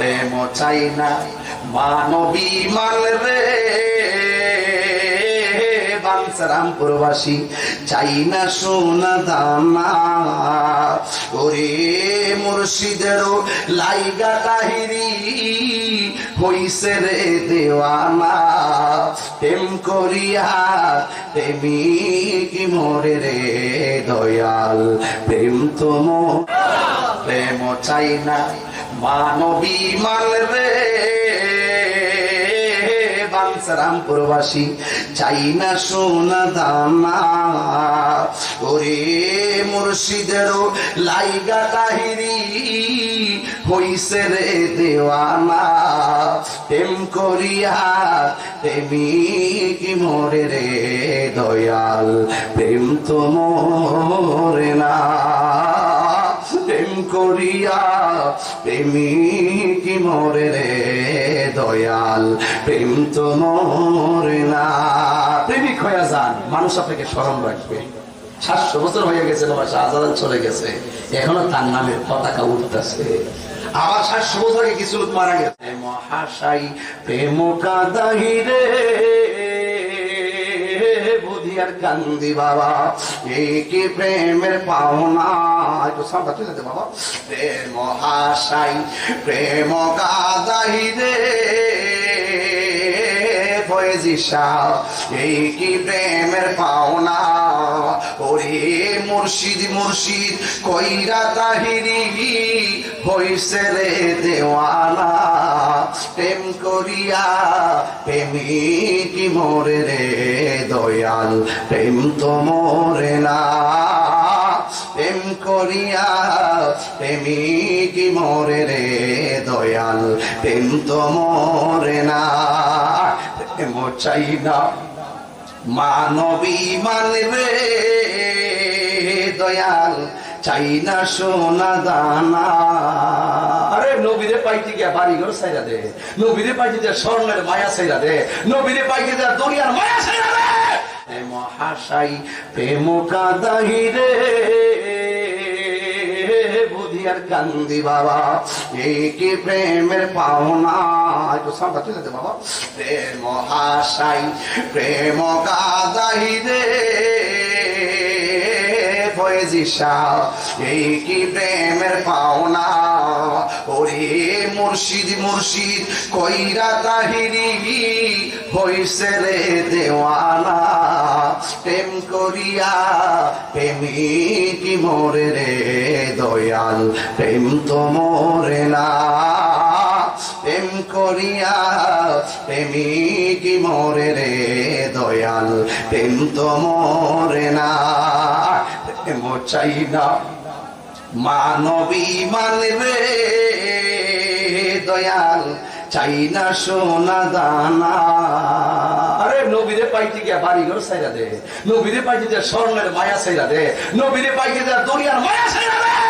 প্রেম চাই না, মানবী মাল রে। বাঞ্ছারাম প্রবাসী চাই না সোনা দানা। ওরে মুর্শিদেরও লাইগা তাহিরি হইছে রে দেওয়ানা। প্রেম করিয়া প্রেমিক মরে রে দয়াল, প্রেম তোম প্রেম চাই না। মানবী মাল রে। বাঞ্ছারাম প্রবাসী চাই না সোনা দানা। ওরে মুর্শিদেরও লাইগা তাহিরি হইছে রে দেওয়ানা। প্রেম করিয়া প্রেমিক মরে রে দয়াল, প্রেম তো মরে না। প্রেম করিয়া প্রেমিক মরে রে দয়াল? প্রেম তো মরে না। প্রেমিক হয়ে যান, মানুষ আপনাকে স্মরণ রাখবে। সাতশো বছর হয়ে গেছে, বাবা, শাহজালাল চলে গেছে। এখনও তার নামের পতাকা উঠতেছে। আবার সাতশো বছর আগে কিছু মারা গেছে। মহাশাই প্রেম কাদাহি রে। বুধিয়ার কান্দি বাবা এই কি প্রেমের পাওনা। একটু সামটা তুলে দে বাবা। প্রেম মহাশাই প্রেম কাদাহি রে। ফয়েজি শাহ এই কি প্রেমের পাওনা। ওরে মুর্শিদ মুর্শিদ, কইরা তাহিরি, হইছে রে দেওয়ানা। প্রেম করিয়া প্রেমিক মরে রে দয়াল, প্রেম তো মরে না। প্রেম করিয়া প্রেমিক মরে রে দয়াল, প্রেম তো মরে না। প্রেম চাই না মানবী মানবে দয়াল চাই না সোনা দানা। আরে, নবীরে পাইতে গিয়া বাড়ি ঘর সাইরা দে। নবীরে পাইতে যা স্বর্ণের মায়া সাইরা দে। নবীরে পাইতে যা দুনিয়ার মায়া সাইরা দে। মহাশাই প্রেম কাদাহি রে। বুধিয়ার কান্দি বাবা এই কি প্রেমের পাওনা। একটু সামটা তুলে দে বাবা। প্রেম মহাশাই প্রেম কাদাহি রে। ফয়েজি এই কি প্রেমের পাওনা? ওরে মুর্শিদ মুর্শিদ, কইরা তাহিরি হইছে রে দেওয়ানা। প্রেম করিয়া প্রেমিক মরে রে দয়াল, প্রেম তো মরে না। প্রেম করিয়া প্রেমিক মরে রে দয়াল, প্রেম তো মরে না। চাই না। মানবী মানবে, দয়াল, চাই না সোনা দানা। আরে, নবীরে পাইতে গিয়া বাড়ি ঘর সাইরা দে। নবীরে পাইতে যা স্বর্ণের মায়া সাইরা দে। নবীরে পাইতে যা দুনিয়ার মায়া সাইরা দে।